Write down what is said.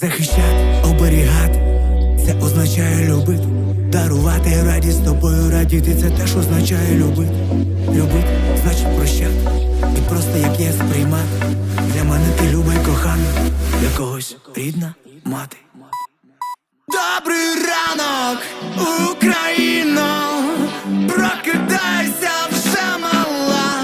захищати, оберігати, це означає любити, дарувати радість тобою, радіти це теж означає любити. Любити значить прощати. І просто як є сприймати. Для мене ти любий, кохана, для когось рідна мати. Добрий ранок, Україна!